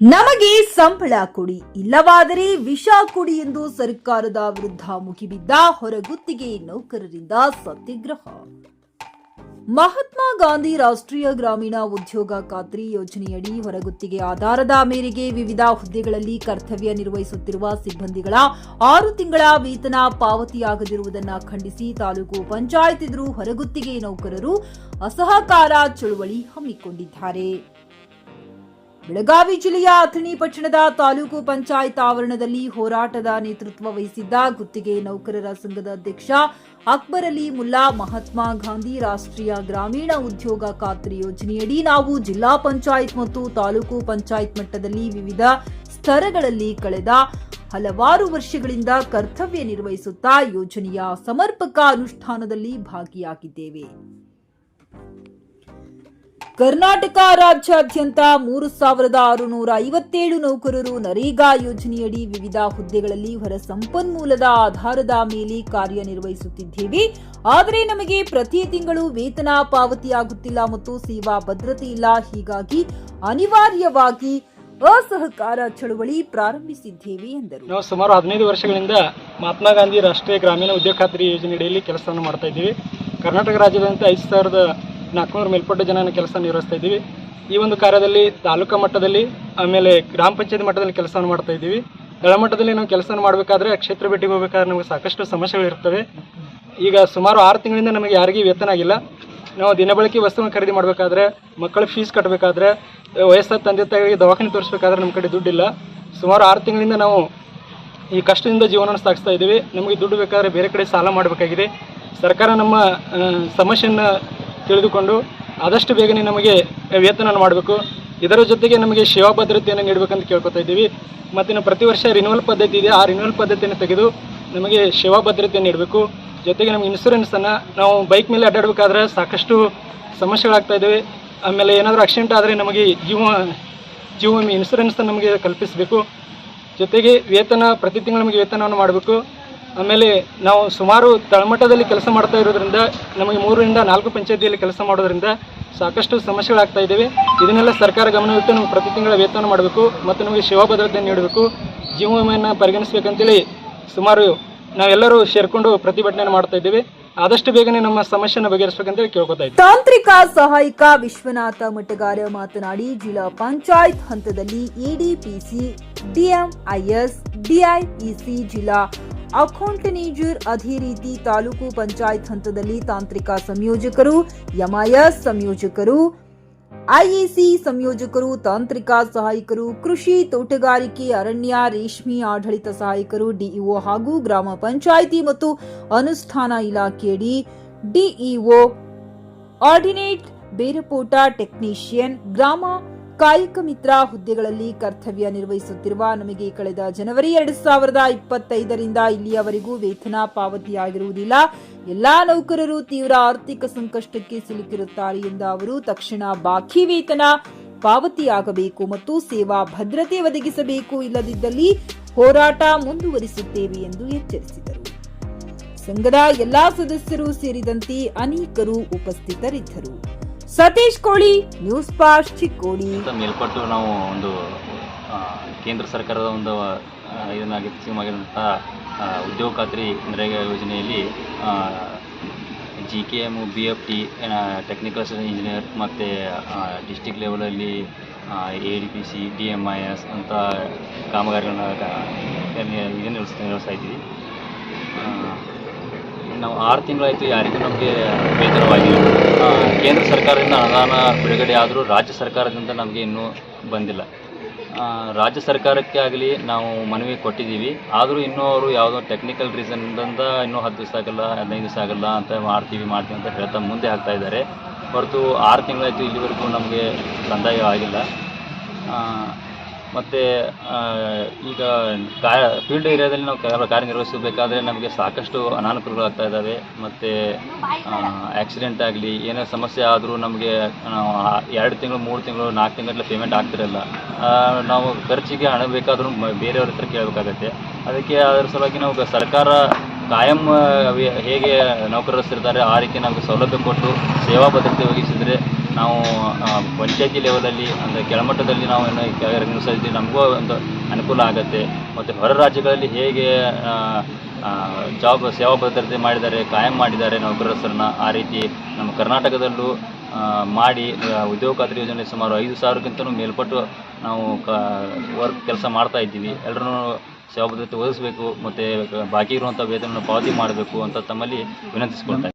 ನಮಗೆ ಸಂಬಳ ಕೊಡಿ, ಇಲ್ಲವಾದರೆ ವಿಷ ಕೊಡಿ ಎಂದು ಸರ್ಕಾರದ ವಿರುದ್ಧ ಮುಗಿಬಿದ್ದ ಹೊರಗುತ್ತಿಗೆ ನೌಕರರಿಂದ ಸತ್ಯಾಗ್ರಹ. ಮಹಾತ್ಮ ಗಾಂಧಿ ರಾಷ್ಟ್ರೀಯ ಗ್ರಾಮೀಣ ಉದ್ಯೋಗ ಖಾತ್ರಿ ಯೋಜನೆಯಡಿ ಹೊರಗುತ್ತಿಗೆ ಆಧಾರದ ಮೇರೆಗೆ ವಿವಿಧ ಹುದ್ದೆಗಳಲ್ಲಿ ಕರ್ತವ್ಯ ನಿರ್ವಹಿಸುತ್ತಿರುವ ಸಿಬ್ಬಂದಿಗಳ ಆರು ತಿಂಗಳ ವೇತನ ಪಾವತಿಯಾಗದಿರುವುದನ್ನು ಖಂಡಿಸಿ ತಾಲೂಕು ಪಂಚಾಯತ್ ಹೊರಗುತ್ತಿಗೆ ನೌಕರರು ಅಸಹಕಾರ ಚಳುವಳಿ ಹಮ್ಮಿಕೊಂಡಿದ್ದಾರೆ. ಬೆಳಗಾವಿ ಜಿಲ್ಲೆಯ ಅಥಣಿ ಪಟ್ಟಣದ ತಾಲೂಕು ಪಂಚಾಯತ್ ಆವರಣದಲ್ಲಿ ಹೋರಾಟದ ನೇತೃತ್ವ ವಹಿಸಿದ್ದ ಗುತ್ತಿಗೆ ನೌಕರರ ಸಂಘದ ಅಧ್ಯಕ್ಷ ಅಕ್ಬರ್ ಅಲಿ ಮುಲ್ಲಾ ಮಹಾತ್ಮ ಗಾಂಧಿ ರಾಷ್ಟ್ರೀಯ ಗ್ರಾಮೀಣ ಉದ್ಯೋಗ ಖಾತ್ರಿ ಯೋಜನೆಯಡಿ ನಾವು ಜಿಲ್ಲಾ ಪಂಚಾಯತ್ ಮತ್ತು ತಾಲೂಕು ಪಂಚಾಯತ್ ಮಟ್ಟದಲ್ಲಿ ವಿವಿಧ ಸ್ತರಗಳಲ್ಲಿ ಕಳೆದ ಹಲವಾರು ವರ್ಷಗಳಿಂದ ಕರ್ತವ್ಯ ನಿರ್ವಹಿಸುತ್ತಾ ಯೋಜನೆಯ ಸಮರ್ಪಕ ಅನುಷ್ಠಾನದಲ್ಲಿ ಭಾಗಿಯಾಗಿದ್ದೇವೆ. ಕರ್ನಾಟಕ ರಾಜ್ಯಾದ್ಯಂತ ಮೂರು ಸಾವಿರದ ಆರುನೂರ ಐವತ್ತೇಳು ನೌಕರರು ನರೇಗಾ ಯೋಜನೆಯಡಿ ವಿವಿಧ ಹುದ್ದೆಗಳಲ್ಲಿ ಹೊರ ಸಂಪನ್ಮೂಲದ ಆಧಾರದ ಮೇಲೆ ಕಾರ್ಯನಿರ್ವಹಿಸುತ್ತಿದ್ದೇವೆ. ಆದರೆ ನಮಗೆ ಪ್ರತಿ ತಿಂಗಳು ವೇತನ ಪಾವತಿಯಾಗುತ್ತಿಲ್ಲ ಮತ್ತು ಸೇವಾ ಭದ್ರತೆ ಇಲ್ಲ. ಹೀಗಾಗಿ ಅನಿವಾರ್ಯವಾಗಿ ಅಸಹಕಾರ ಚಳುವಳಿ ಪ್ರಾರಂಭಿಸಿದ್ದೇವೆ ಎಂದರು. ನಾವು ಸುಮಾರು ಹದಿನೈದು ವರ್ಷಗಳಿಂದ ಮಹಾತ್ಮ ಗಾಂಧಿ ರಾಷ್ಟ್ರೀಯ ಗ್ರಾಮೀಣ ಉದ್ಯೋಗ ಖಾತ್ರಿ ಯೋಜನೆಯಡಿಯಲ್ಲಿ ಕೆಲಸವನ್ನು ಮಾಡ್ತಾ ಇದ್ದೀವಿ. ಕರ್ನಾಟಕ ರಾಜ್ಯದಂತೆ ಐದು ಸಾವಿರದ ನಾಲ್ಕುನೂರು ಮೇಲ್ಪಟ್ಟ ಜನನ ಕೆಲಸ ನಿರ್ವಹಿಸ್ತಾ ಇದ್ದೀವಿ. ಈ ಒಂದು ಕಾರ್ಯದಲ್ಲಿ ತಾಲೂಕಾ ಮಟ್ಟದಲ್ಲಿ, ಆಮೇಲೆ ಗ್ರಾಮ ಪಂಚಾಯತ್ ಮಟ್ಟದಲ್ಲಿ ಕೆಲಸವನ್ನು ಮಾಡ್ತಾ ಇದ್ದೀವಿ. ತಳಮಟ್ಟದಲ್ಲಿ ನಾವು ಕೆಲಸವನ್ನು ಮಾಡಬೇಕಾದ್ರೆ ಕ್ಷೇತ್ರ ಭೇಟಿಗೆ ಹೋಗಬೇಕಾದ್ರೆ ನಮಗೆ ಸಾಕಷ್ಟು ಸಮಸ್ಯೆಗಳಿರ್ತವೆ ಈಗ ಸುಮಾರು ಆರು ತಿಂಗಳಿಂದ ನಮಗೆ ಯಾರಿಗೂ ವೇತನ ಆಗಿಲ್ಲ. ನಾವು ದಿನಬಳಕೆ ವಸ್ತುವನ್ನು ಖರೀದಿ ಮಾಡಬೇಕಾದ್ರೆ, ಮಕ್ಕಳ ಫೀಸ್ ಕಟ್ಟಬೇಕಾದ್ರೆ ವಯಸ್ಸಾದ ತಂದೆ ತಾಯಿಗೆ ದವಾಖಾನೆ ತೋರಿಸ್ಬೇಕಾದ್ರೆ ನಮ್ಮ ಕಡೆ ದುಡ್ಡಿಲ್ಲ. ಸುಮಾರು ಆರು ತಿಂಗಳಿಂದ ನಾವು ಈ ಕಷ್ಟದಿಂದ ಜೀವನವನ್ನು ಸಾಗಿಸ್ತಾ ಇದ್ದೀವಿ. ನಮಗೆ ದುಡ್ಡು ಬೇಕಾದರೆ ಬೇರೆ ಕಡೆ ಸಾಲ ಮಾಡಬೇಕಾಗಿದೆ. ಸರ್ಕಾರ ನಮ್ಮ ಸಮಸ್ಯೆಯನ್ನು ತಿಳಿದುಕೊಂಡು ಆದಷ್ಟು ಬೇಗನೆ ನಮಗೆ ವೇತನ ಮಾಡಬೇಕು. ಇದರ ಜೊತೆಗೆ ನಮಗೆ ಸೇವಾ ಭದ್ರತೆಯನ್ನು ನೀಡಬೇಕಂತ ಕೇಳ್ಕೊತಾ ಇದ್ದೀವಿ. ಮತ್ತು ನಾವು ಪ್ರತಿ ವರ್ಷ ರಿನ್ಯೂವಲ್ ಪದ್ಧತಿ ಇದೆ. ಆ ರಿನ್ಯೂವಲ್ ಪದ್ಧತಿಯನ್ನು ತೆಗೆದು ನಮಗೆ ಸೇವಾ ಭದ್ರತೆ ನೀಡಬೇಕು. ಜೊತೆಗೆ ನಮಗೆ ಇನ್ಸೂರೆನ್ಸನ್ನು ನಾವು ಬೈಕ್ ಮೇಲೆ ಅಡ್ಡಾಡಬೇಕಾದ್ರೆ ಸಾಕಷ್ಟು ಸಮಸ್ಯೆಗಳಾಗ್ತಾ ಇದ್ದಾವೆ. ಆಮೇಲೆ ಏನಾದರೂ ಆಕ್ಸಿಡೆಂಟ್ ಆದರೆ ನಮಗೆ ಜೀವ ಜೀವ ವಿಮೆ ಇನ್ಸೂರೆನ್ಸನ್ನು ನಮಗೆ ಕಲ್ಪಿಸಬೇಕು. ಜೊತೆಗೆ ವೇತನ, ಪ್ರತಿ ತಿಂಗಳು ನಮಗೆ ವೇತನವನ್ನು ಮಾಡಬೇಕು. ಆಮೇಲೆ ನಾವು ಸುಮಾರು ತಳಮಟ್ಟದಲ್ಲಿ ಕೆಲಸ ಮಾಡ್ತಾ ಇರೋದ್ರಿಂದ, ನಮಗೆ ಮೂರರಿಂದ ನಾಲ್ಕು ಪಂಚಾಯತಿಯಲ್ಲಿ ಕೆಲಸ ಮಾಡೋದ್ರಿಂದ ಸಾಕಷ್ಟು ಸಮಸ್ಯೆಗಳಾಗ್ತಾ ಇದ್ದೇವೆ ಇದನ್ನೆಲ್ಲ ಸರ್ಕಾರ ಗಮನವಿಟ್ಟು ನಮಗೆ ಪ್ರತಿ ತಿಂಗಳ ವೇತನ ಮಾಡಬೇಕು ಮತ್ತು ನಮಗೆ ಸೇವಾ ಭದ್ರತೆ ನೀಡಬೇಕು. ಜೀವ ವಿಮೆಯನ್ನು ಪರಿಗಣಿಸಬೇಕಂತೇಳಿ ಸುಮಾರು ನಾವೆಲ್ಲರೂ ಸೇರಿಕೊಂಡು ಪ್ರತಿಭಟನೆ ಮಾಡ್ತಾ ಇದ್ದೇವೆ. ಆದಷ್ಟು ಬೇಗನೆ ನಮ್ಮ ಸಮಸ್ಯೆನ ಬಗೆಹರಿಸಬೇಕಂತೇಳಿ ಕೇಳ್ಕೊತಾ ಇದ್ದೀವಿ. ತಾಂತ್ರಿಕ ಸಹಾಯಕ ವಿಶ್ವನಾಥ ಮಟ್ಟಗಾರ ಮಾತನಾಡಿ, ಜಿಲ್ಲಾ ಪಂಚಾಯತ್ ಹಂತದಲ್ಲಿ ಇಡಿಪಿಸಿ ಡಿಎಂಐಎಸ್ ಡಿಐಇಸಿ ಜಿಲ್ಲಾ ಅಕೌಂಟನೇಜರ್ ಅದೇ ರೀತಿ ತಾಲೂಕು ಪಂಚಾಯತ್ ಹಂತದಲ್ಲಿ ತಾಂತ್ರಿಕ ಸಂಯೋಜಕರು, ಎಂಐಎಸ್ ಸಂಯೋಜಕರು, ಐಇಸಿ ಸಂಯೋಜಕರು, ತಾಂತ್ರಿಕ ಸಹಾಯಕರು, ಕೃಷಿ ತೋಟಗಾರಿಕೆ, ಅರಣ್ಯ, ರೇಷ್ಮೆ ಆಡಳಿತ ಸಹಾಯಕರು, ಡಿಇಒ ಹಾಗೂ ಗ್ರಾಮ ಪಂಚಾಯಿತಿ ಮತ್ತು ಅನುಷ್ಠಾನ ಇಲಾಖೆಯಡಿ ಡಿಇಒ, ಆರ್ಡಿನೇಟ್, ಬೇರಪೋಟ ಟೆಕ್ನಿಷಿಯನ್, ಗ್ರಾಮ ಕಾಯಕ ಮಿತ್ರ ಹುದ್ದೆಗಳಲ್ಲಿ ಕರ್ತವ್ಯ ನಿರ್ವಹಿಸುತ್ತಿರುವ ನಮಗೆ ಕಳೆದ ಜನವರಿ ಎರಡು ಸಾವಿರದ ಇಪ್ಪತ್ತೈದರಿಂದ ಇಲ್ಲಿಯವರೆಗೂ ವೇತನ ಪಾವತಿಯಾಗಿರುವುದಿಲ್ಲ ಎಲ್ಲಾ ನೌಕರರು ತೀವ್ರ ಆರ್ಥಿಕ ಸಂಕಷ್ಟಕ್ಕೆ ಸಿಲುಕಿರುತ್ತಾರೆ ಎಂದ ಅವರು, ತಕ್ಷಣ ಬಾಕಿ ವೇತನ ಪಾವತಿಯಾಗಬೇಕು ಮತ್ತು ಸೇವಾ ಭದ್ರತೆ ಒದಗಿಸಬೇಕು ಇಲ್ಲದಿದ್ದಲ್ಲಿ ಹೋರಾಟ ಮುಂದುವರಿಸುತ್ತೇವೆ ಎಂದು ಎಚ್ಚರಿಸಿದರು. ಸಂಘದ ಎಲ್ಲಾ ಸದಸ್ಯರು ಸೇರಿದಂತೆ ಅನೇಕರು ಉಪಸ್ಥಿತರಿದ್ದರು. ಸತೀಶ್ ಕೋಳಿ ನ್ಯೂಸ್ ಪಾಸ್ಟ್ ಚಿಕ್ಕೋಡಿ ಮೇಲ್ಪಟ್ಟು ನಾವು ಒಂದು ಕೇಂದ್ರ ಸರ್ಕಾರದ ಒಂದು ಇದನ್ನಾಗಿ ಸ್ಕೀಮ್ ಆಗಿರುವಂತಹ ಉದ್ಯೋಗ ಖಾತ್ರಿ ನರೇಗಾ ಯೋಜನೆಯಲ್ಲಿ G K M B F T technical engineer ಮತ್ತು ಡಿಸ್ಟಿಕ್ ಲೆವೆಲಲ್ಲಿ A D P C D M I S ಅಂತ ಕಾಮಗಾರಿಗಳನ್ನ ಇದನ್ನು ನಿರ್ವಹಿಸ್ತಾ ಇದ್ದೀವಿ. ಆ, ನಾವು ಆರು ತಿಂಗಳಾಯಿತು ಯಾರಿಗೂ ನಮಗೆ ಆ, ಕೇಂದ್ರ ಸರ್ಕಾರದಿಂದ ಅನುದಾನ ಬಿಡುಗಡೆ ಆದರೂ ರಾಜ್ಯ ಸರ್ಕಾರದಿಂದ ನಮಗೆ ಇನ್ನೂ ಬಂದಿಲ್ಲ. ರಾಜ್ಯ ಸರ್ಕಾರಕ್ಕೆ ಆಗಲಿ ನಾವು ಮನವಿ ಕೊಟ್ಟಿದ್ದೀವಿ. ಆದರೂ ಇನ್ನೂ ಅವರು ಯಾವುದೋ ಟೆಕ್ನಿಕಲ್ ರೀಸನ್ದಿಂದ ಇನ್ನೂ ಹತ್ತು ದಿವಸ ಆಗಲ್ಲ, ಹದಿನೈದು ದಿವಸ ಆಗಲ್ಲ ಅಂತ ಮಾಡ್ತೀವಿ ಮಾಡ್ತೀವಿ ಅಂತ ಹೇಳ್ತಾ ಮುಂದೆ ಹಾಕ್ತಾ ಇದ್ದಾರೆ. ಹೊರತು ಆರು ತಿಂಗಳಾಯಿತು ಇಲ್ಲಿವರೆಗೂ ನಮಗೆ ಸಂದಾಯ ಆಗಿಲ್ಲ. ಮತ್ತು ಈಗ ಕಾ ಫೀಲ್ಡ್ ಏರಿಯಾದಲ್ಲಿ ನಾವು ಕಾರ್ಯ ಕಾರ್ಯನಿರ್ವಹಿಸಬೇಕಾದ್ರೆ ನಮಗೆ ಸಾಕಷ್ಟು ಅನಾನುಕೂಲಗಳಾಗ್ತಾ ಇದ್ದಾವೆ. ಮತ್ತು ಆ್ಯಕ್ಸಿಡೆಂಟ್ ಆಗಲಿ ಏನೇ ಸಮಸ್ಯೆ ಆದರೂ ನಮಗೆ ಎರಡು ತಿಂಗಳು, ಮೂರು ತಿಂಗಳು, ನಾಲ್ಕು ತಿಂಗಳ ಪೇಮೆಂಟ್ ಆಗ್ತಿರಲ್ಲ. ನಾವು ಖರ್ಚಿಗೆ ಹಣ ಬೇಕಾದರೂ ಬೇರೆಯವ್ರ ಹತ್ರ ಕೇಳಬೇಕಾಗತ್ತೆ. ಅದಕ್ಕೆ ಅದರ ಸಲುವಾಗಿ ನಾವು ಸರ್ಕಾರ ಕಾಯಂ ಹೇಗೆ ನೌಕರರು ಇರ್ತಾರೆ ಆ ರೀತಿ ನಮಗೆ ಸೌಲಭ್ಯ ಕೊಟ್ಟು ಸೇವಾ ಭದ್ರತೆ ಒದಗಿಸಿದರೆ ನಾವು ಪಂಚಾಯತಿ ಲೆವೆಲಲ್ಲಿ ಅಂದರೆ ಕೆಳಮಟ್ಟದಲ್ಲಿ ನಾವು ಏನು ನಮಗೂ ಒಂದು ಅನುಕೂಲ ಆಗುತ್ತೆ. ಮತ್ತು ಹೊರ ರಾಜ್ಯಗಳಲ್ಲಿ ಹೇಗೆ ಜಾಬ್, ಸೇವಾ ಭದ್ರತೆ ಮಾಡಿದ್ದಾರೆ, ಕಾಯಂ ಮಾಡಿದ್ದಾರೆ ನೌಕರಸ್ಥರನ್ನ ಆ ರೀತಿ ನಮ್ಮ ಕರ್ನಾಟಕದಲ್ಲೂ ಮಾಡಿ ಉದ್ಯೋಗ ಖಾತ್ರಿ ಯೋಜನೆ ಸುಮಾರು ಐದು ಸಾವಿರಕ್ಕಿಂತಲೂ ಮೇಲ್ಪಟ್ಟು ನಾವು ಕ, ವರ್ಕ್ ಕೆಲಸ ಮಾಡ್ತಾ ಇದ್ದೀವಿ. ಎಲ್ಲರೂ ಸೇವಾ ಭದ್ರತೆ ಒದಗಿಸಬೇಕು, ಮತ್ತು ಬಾಕಿ ಇರುವಂಥ ವೇತನವನ್ನು ಪಾವತಿ ಮಾಡಬೇಕು ಅಂತ ತಮ್ಮಲ್ಲಿ ವಿನಂತಿಸ್ಕೊಳ್ತಾ